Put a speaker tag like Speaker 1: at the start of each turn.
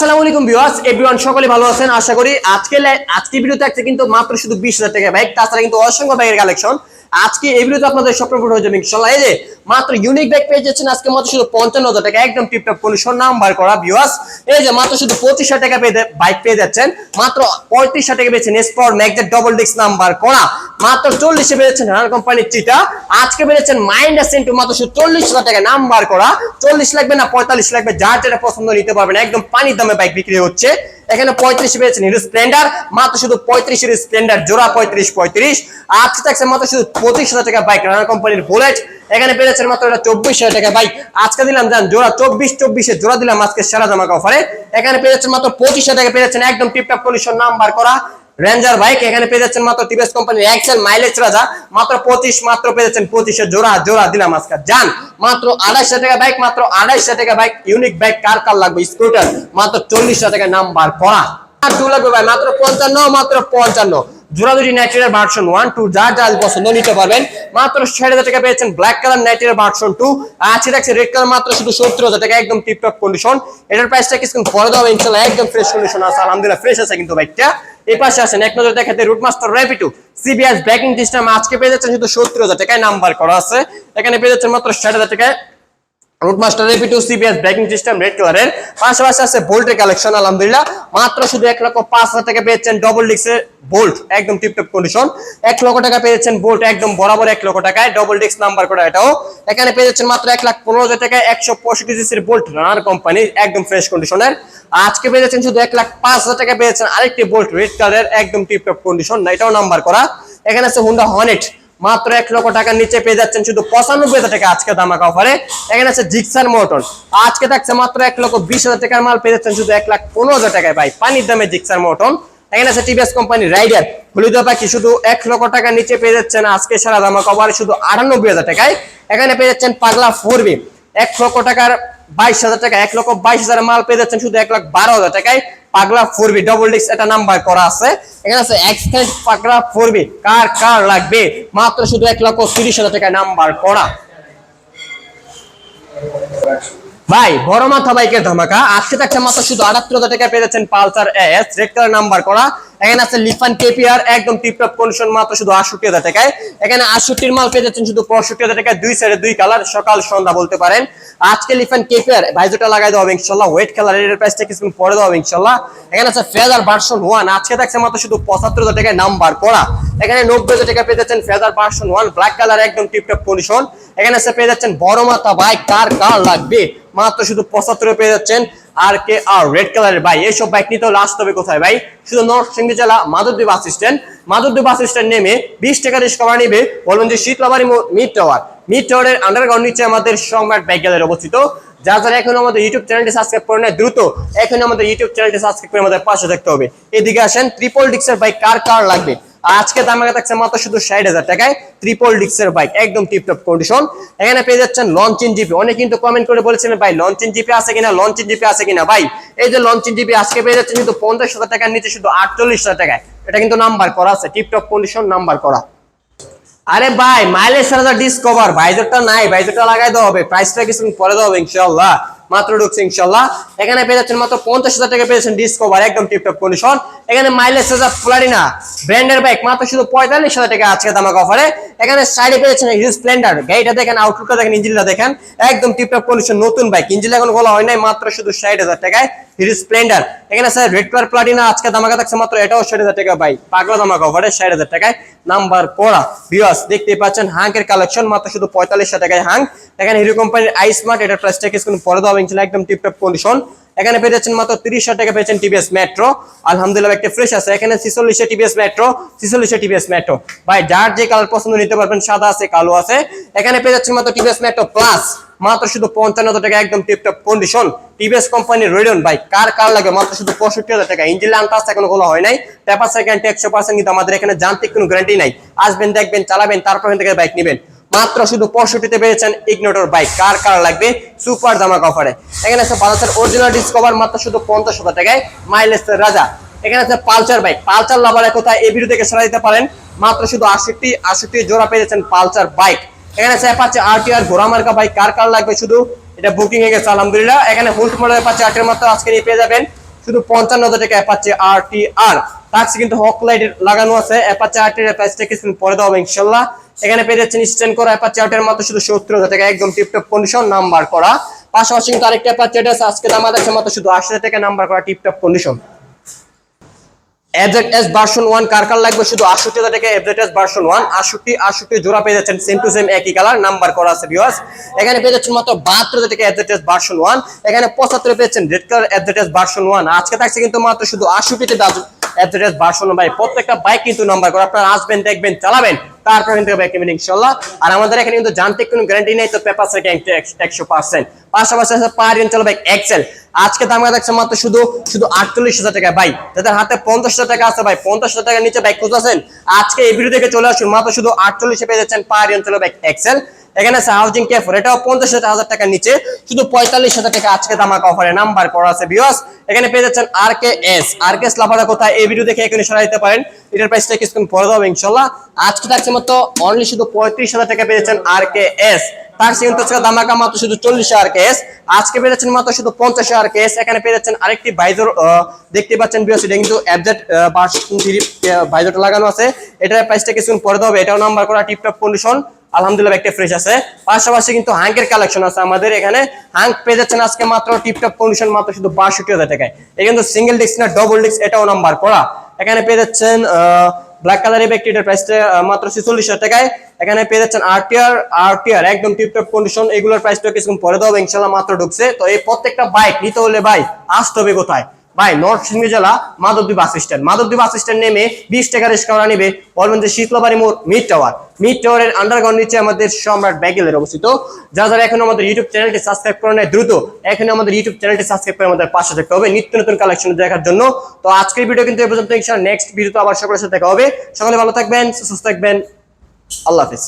Speaker 1: আসসালামু আলাইকুম viewers everyone সকলে ভালো আছেন? আশা করি আজকে আজকে ভিডিওতে আছে কিন্তু মাত্র শুধু বিশ হাজার টাকা। বাইক তাছাড়া কিন্তু অসংখ্য বাইকের কালেকশন আজকে এই ভিডিওতে আপনাদের স্বপ্ন পূরণ হয়ে যাবে ইনশাল্লাহ এই যে মাত্র ইউনিক ব্যাগ পেয়ে যাচ্ছেন আজকে মাত্র শুধু পঞ্চান্ন হাজার টাকা। একদম টিপটপ কন্ডিশন নাম্বার করা ভিউয়ার্স এই যে মাত্র শুধু পঁচিশ হাজার টাকা পেয়ে বাইক পেয়ে যাচ্ছেন। মাত্র পঁয়ত্রিশ হাজার টাকা পেয়েছেন স্পর ম্যাগজেট ডবল ডিস্ক নাম্বার করা। মাত্র চল্লিশে পেয়েছেন হার কোম্পানির চিটা আজকে পেয়েছেন মাইন্ডাস সেন্টু মাত্র শুধু চল্লিশ হাজার টাকা নাম্বার করা। চল্লিশ লাগবে না পঁয়তাল্লিশ লাগবে। যার যেটা পছন্দ নিতে পারবেন। একদম পানির দামে বাইক বিক্রি হচ্ছে। এখানে পঁয়ত্রিশ পেয়েছেন হিরো স্প্লেন্ডার, মাত্র শুধু পঁয়ত্রিশ হিরো স্প্লেন্ডার, জোড়া পঁয়ত্রিশ পঁয়ত্রিশ। আজকে থাকছে মাত্র শুধু পঁচিশ হাজার টাকা বাইক রানা কোম্পানির বুলেট এখানে পেয়েছেন মাত্র এটা চব্বিশ হাজার টাকা বাইক আজকে দিলাম, জান, জোড়া চব্বিশ, চব্বিশে জোড়া দিলাম আজকে সেরা জামাকা অফারে এখানে পেয়েছেন মাত্র পঁচিশ হাজার টাকা পেয়েছেন একদম টিপটপ কন্ডিশন নাম্বার করা। রেঞ্জার বাইক এখানে পেয়ে যাচ্ছেন মাত্র টিভিএস কোম্পানির এক্সেল মাইলেজ রাজা। মাত্র পঁচিশ, মাত্র পেয়ে যাচ্ছেন পঁচিশে জোড়া জোড়া দিলাম আজকে। যান, মাত্র আড়াইশো টাকা বাইক মাত্র আড়াইশো টাকা বাইক ইউনিক বাইক কার কার লাগবে? স্কুটার মাত্র চল্লিশ টাকা নাম্বার করা। মাত্র ভার্সন ওয়ান টু যা পছন্দ নিতে পারবেন। মাত্র হাজার টাকা পেয়েছেন ব্ল্যাক কালার ভার্সন টু আছে রেড কালার মাত্র শুধু সত্তর হাজার টাকা, একদম এটার একদম ফ্রেশ আছে। আলহামদুলিল্লাহ ফ্রেশ আছে কিন্তু বাইকটা এই পাশে আসেন, এক নজর দেখাতে road master Rapido CBS braking system আজকে পেয়ে যাচ্ছেন শুধু সত্তর হাজার টাকায়, নাম্বার করা আছে। এখানে পেয়ে যাচ্ছেন মাত্র ষাট হাজার টাকায়। Roadmaster Rapido CBS braking system red কালারের পাশাপাশি আছে বোল্টের কালেকশন আলহামদুলিল্লাহ। মাত্র শুধু এক লক্ষ পাঁচ হাজার টাকা পেয়েছেন ডবল ডিক্সের বোল্ট একদম টিপটপ কন্ডিশন এক লক্ষ টাকা পেয়েছেন বোল্ট একদম বরাবর এক লক্ষ টাকায়। ডবল ডিক্স নাম্বার করা এটাও। এখানে পেয়ে যাচ্ছেন মাত্র এক লাখ পনেরো হাজার টাকায় একশো পঁয়ষট্টি সিসির বোল্ট রানার কোম্পানি একদম ফ্রেশ কন্ডিশনের আজকে পেয়ে যাচ্ছেন শুধু এক লাখ পাঁচ হাজার টাকা পেয়েছেন আরেকটি বোল্ট রেড কালারের একদম টিপটপ কন্ডিশন এটাও নাম্বার করা। এখানে আছে হুন্ডা হনেট মাত্র এক লক্ষ টাকার নিচে পেয়ে যাচ্ছেন শুধু পঁচানব্বই হাজার টাকা আজকে দামাকা অফারে। এখানে আছে জিক্সার মোটর আজকে থাকছে মাত্র এক লক্ষ বিশ হাজার টাকার মাল পেয়ে যাচ্ছেন শুধু এক লাখ পনেরো হাজার টাকায়। ভাই, পানির দামে জিক্সার মোটন এখানে আছে টিভিএস কোম্পানি রাইডার হলুদ পাখি, শুধু এক লক্ষ টাকার নিচে পেয়ে যাচ্ছেন আজকে সারা দামাকা অফারে শুধু আটানব্বই হাজার টাকায়। এখানে পেয়ে যাচ্ছেন পাগলা ফোরবি এক লক্ষ টাকার বাইশ হাজার টাকা, এক লক্ষ বাইশ হাজার মাল পেয়ে যাচ্ছেন শুধু এক লাখ বারো হাজার টাকায়। পাগলা ফোরবি ডবল ডিক্স এটা নাম্বার করা আছে। এখানে আছে এক্সটেন্ড পাগলা ফোরবি, কার কার লাগবে? মাত্র শুধু এক লক্ষ তিরিশ হাজার টাকায় নাম্বার করা। ভাই, বড় মাথা বাইকের ধামাকা। আজকে থাকছে মাত্র শুধু আটাত্তর হাজার টাকা পেয়ে যাচ্ছেন Pulsar S red colour number করা। এখানে আছে লিফান কেপিআর, একদম টিপটপ কন্ডিশন মাত্র শুধু আটষট্টি হাজার টাকায়। এখানে আটষট্টির মাল পেয়ে যাচ্ছেন শুধু পঁয়ষট্টি হাজার টাকায়, দুই সাইডে দুই কালার সকাল, সন্ধ্যা বলতে পারেন। আজকে লিফান কেপিআর, ভাইজোটা লাগাই দেওয়া হবে ইনশাল্লাহ ওয়েট কালারের প্রাইসটা কিছুক্ষণ পরে দেওয়া হবে ইনশাল্লাহ। এখানে আছে ফেজার ভার্সন ওয়ান আজকে থাকছে মাত্র শুধু পঁচাত্তর হাজার টাকায় নাম্বার করা। এখানে নব্বই হাজার টাকা পেয়ে যাচ্ছেন Fazer version one black colour একদম টিপটপ কন্ডিশন এখানে আছে পেয়ে যাচ্ছেন বড় মাথা বাইক কার কার লাগবে? মাত্র শুধু পঁচাত্তরে পেয়ে যাচ্ছেন। আর কে আর রেড কালারের এইসব বাইক নিতে লাস্ট হবে কোথায় ভাই? শুধু জেলা বাস স্ট্যান্ড বাস স্ট্যান্ড নেমে বিশ টাকা রিস্কভার নিবে বলবেন যে শীতলাবাড়ি মিড টাওয়ার মিড টাওয়ারের আন্ডারগ্রাউন্ড নিচে আমাদের বাইক গ্যালারি অবস্থিত। যা যারা এখন আমাদের ইউটিউব চ্যানেলটি সাবস্ক্রাইব করে নেয় দ্রুত এখন আমাদের ইউটিউব চ্যানেলটি সাবস্ক্রাইব করে আমাদের পাশে দেখতে হবে। এদিকে আসেন ট্রিপল ডিক্সের বাইক কার কার লাগবে? আজকে দামে থাকছে মাত্র শুধু ষাট হাজার টাকায় ট্রিপল ডিক্সের বাইক একদম টিপটপ কন্ডিশন এখানে পেয়ে যাচ্ছেন লঞ্চিন জিপি অনেক কিন্তু কমেন্ট করে বলেছিলেন, ভাই লঞ্চিন জিপি আছে কিনা লঞ্চিন জিপি আছে কিনা? ভাই, এই যে লঞ্চিন জিপি আজকে পেয়ে যাচ্ছেন কিন্তু পঞ্চাশ হাজার টাকার নিচে শুধু আটচল্লিশ হাজার টাকায়। এটা কিন্তু নাম্বার করা আছে টিপটপ কন্ডিশন নাম্বার করা। আরে ভাই মাইলেজ সারা ডিসকভার ভাইজরটা নাই ভাইজরটা লাগাই দেওয়া হবে প্রাইসটা কিছু পরে দেওয়া হবে ইনশাল্লাহ মাত্র ঢুকছে ইনশাল্লাহ এখানে পেয়ে যাচ্ছেন মাত্র পঞ্চাশ হাজার টাকা পেয়েছেন ডিসকভার একদম টিপটপ কন্ডিশন এখানে মাইলেজ হাজার ফ্লারিনা ব্র্যান্ডের বাইক মাত্র শুধু পঁয়তাল্লিশ হাজার টাকা আজকে দামাক অফারে এখানে সাইডে পেয়েছেন হিউজ স্প্লেন্ডার গাড়িটা দেখেন আউটলুকটা দেখেন ইঞ্জিনটা দেখেন। একদম টিপটপ কন্ডিশন নতুন বাইক ইঞ্জিন এখন বলা হয় নাই, মাত্র শুধু ষাট হাজার টাকায়। স্প্লেন্ডার। এখানে স্যার রেড কালার প্লাটিনা আজকে দামাকা থাকছে মাত্র এটাও ষাট হাজার টাকা ভাই। পাগলা দামাকা ওভারে ষাট হাজার টাকায় নাম্বার পড়া। বিয়াস দেখতে পাচ্ছেন হাঙ্কের কালেকশন মাত্র শুধু পঁয়তাল্লিশ হাজার টাকায় হাঙ্ক এখানে হিরো কোম্পানির আই স্মার্ট এটার প্রাইসটা কিছু পরে দেওয়া হয়েছিল একদম টিপটপ কন্ডিশন এখানে পেয়ে যাচ্ছেন মাত্র তিরিশ টাকা পেয়েছেন টিভিএস মেট্রো আলহামদুলিল্লাহ একটা ফ্রেশ আছে। এখানে ছিচল্লিশে টিভিএস মেট্রো ছিচল্লিশে টিভিএস মেট্রো ভাই, যার যে কালার পছন্দ নিতে পারবেন, সাদা আছে, কালো আছে। এখানে পেয়ে যাচ্ছেন মাত্র টিভিএস মেট্রো প্লাস মাত্র শুধু পঞ্চান্ন টাকা, একদম টিপটপ কন্ডিশন টিভিএস কোম্পানির রেডন ভাই, কার কার লাগে? মাত্র শুধু পঁয়ষট্টি হাজার টাকা। ইঞ্জিন আনতে আসতে এখনও খোলা হয় নাই। পেপার সেকেন্ড একশো পার্সেন্ট কিন্তু আমাদের এখানে যান্ত্রিক কোনো গ্যারান্টি নাই। আসবেন, দেখবেন, চালাবেন, তারপর থেকে বাইক নেবেন। মাত্র শুধু পঁয়ষট্টিতে পেয়েছেন ইগনোটর বাইক কার কার লাগবে? সুপার দামাক অফারে এখানে আছে বাজাজের অরিজিনাল ডিসকভার মাত্র শুধু পঞ্চাশ হাজার টাকায়। মাইলেজ রাজা। এখানে আছে পালচার বাইক পালচার লাভার কোথায়? এই ভিডিও থেকে সেরা দিতে পারেন। মাত্র শুধু আষট্টি আষট্টি জোড়া পেয়েছেন পালচার বাইক এখানে আছে অ্যাপাচে আরটিআর ঘোড়া মার্কা বাইক কার কার লাগবে শুধু? এটা বুকিং হয়ে গেছে, আলহামদুলিল্লাহ। এখানে হুল্ট মডেলের পাচ্ছে আটের মাত্র আজকে নিয়ে পেয়ে যাবেন। শুধু পঞ্চান্ন হাজার টাকা অ্যাপাচে আর টাক্সি কিন্তু হক লাইট লাগানো আছে। অ্যাপাচে আর টি এর প্রাইসটা কিছুদিন পরে দেওয়া হবে ইনশাল্লাহ। এখানে পেয়ে যাচ্ছেন স্ট্যান্ড করা অ্যাপাচে আর্টের মাত্র শুধু সত্তর হাজার টাকা, একদম টিপটপ কন্ডিশন নাম্বার করা। পাশাপাশি কিন্তু আরেকটা অ্যাপাচে আছে, আজকে দাম আছে মাত্র শুধু আশি হাজার টাকা নাম্বার করা tiptop condition S version one কার কার লাগবে? শুধু আটষট্টি হাজার টাকা এস ভার্সন ওয়ান আটষট্টি আটষট্টি জোড়া পেয়ে যাচ্ছেন সেম টু সেম একই কালার নাম্বার করা আছে ভিউয়ার্স এখানে পেয়ে যাচ্ছেন মাত্র বাহাত্তর হাজার টাকা এফজেড এস ভার্সন ওয়ান এখানে পঁচাত্তর পেয়েছেন red colour FZ S version one আজকে থাকছে কিন্তু মাত্র শুধু আটষট্টিতে এস ভার্সন ভাই প্রত্যেকটা বাইক কিন্তু নাম্বার করা। আপনারা আসবেন, দেখবেন, চালাবেন, তারপর কিন্তু ইনশাল্লাহ আর আমাদের এখানে কিন্তু যান্ত্রিক কোনো গ্যারান্টি নেই, তো পেপার একশো পার্সেন্ট পাশাপাশি আছে বাইক এক্সেল আজকে দাম দেখছে মাত্র? শুধু শুধু আটচল্লিশ হাজার টাকা। ভাই, যাদের হাতে পঞ্চাশ হাজার টাকা আছে, ভাই, পঞ্চাশ হাজার টাকার নিচে বাইক খুঁজতেছেন, আজকে এই ভিডিও থেকে চলে আসুন। মাত্র শুধু আটচল্লিশে পেয়ে যাচ্ছেন পার অঞ্চল বাইক এক্সেল এখানে আছে হাউজিং ক্যাফর এটাও পঞ্চাশ হাজার টাকার নিচে, শুধু পঁয়তাল্লিশ হাজার টাকা আজকে দামাক অফারে নাম্বার করা আছে বিয়স এখানে পেয়ে যাচ্ছেন আর কে এস আর কে এস লাভারা কোথায়? এই ভিডিও দেখে এখানে পারেন। এটার প্রাইসটা কিছুক্ষণ পরে দেবো ইনশাল্লাহ। আজকে থাকছে মতো অনলি শুধু পঁয়ত্রিশ হাজার টাকা আর কে এস তার সে কিন্তু দামাকা মাত্র শুধু চল্লিশ আর কেস আজকে পেয়ে যাচ্ছেন মাত্র শুধু পঞ্চাশ আর কেস এখানে পেয়ে যাচ্ছেন আরেকটি বাইজর দেখতে পাচ্ছেন বিয়স এটা কিন্তু অ্যাবজেট বাইজরটা লাগানো আছে। এটার প্রাইসটা কিছুক্ষণ পরে দেবে। এটাও নাম্বার করা টিপটপ কন্ডিশন আলহামদুলিল্লাহ একটা ফ্রেশ আছে। পাশাপাশি কিন্তু হাঙ্কের কালেকশন আছে আমাদের এখানে। হাঙ্ক পেয়ে যাচ্ছেন আজকে মাত্র টিপটপ কন্ডিশন মাত্র শুধু বাষট্টি হাজার টাকায়। এটা কিন্তু সিঙ্গেল ডিস্ক না ডবল ডিস্ক এটাও নাম্বার করা। এখানে পেয়ে যাচ্ছেন ব্ল্যাক কালারের ব্যাকটিটার প্রাইসটা মাত্র ছেচল্লিশ হাজার টাকায়। এখানে পেয়ে যাচ্ছেন আরটিআর আরটিআর একদম টিপটপ কন্ডিশন এগুলোর প্রাইসটা কিছুক্ষণ পরে দেবো ইনশাল্লাহ মাত্র ঢুকছে। তো এই প্রত্যেকটা বাইক নিতে হলে ভাই, আসতে হবে কোথায়? ভাই নর্থ সিংহ জেলা Madhabdi bus stand. Madhabdi bus stand নেমে বিশ টাকা রিক্সা নিবে বলবেন যে শীতলাবাড়ি মোড় মিড টাওয়ার মিড টাওয়ারের আন্ডারগ্রাউন্ড নিচে আমাদের সম্রাট ব্যাগেলের অবস্থিত। যারা যারা এখন আমাদের ইউটিউব চ্যানেলটি সাবস্ক্রাইব করে নেয় দ্রুত এখন আমাদের ইউটিউব চ্যানেলটি সাবস্ক্রাইব করে আমাদের পাশে থাকতে হবে। নিত্য নতুন কালেকশন দেখার জন্য। তো আজকের ভিডিও কিন্তু এ পর্যন্ত নেক্সট ভিডিওতে আবার সকলের সাথে দেখা হবে। সকলে ভালো থাকবেন, সুস্থ থাকবেন। আল্লাহ হাফিজ।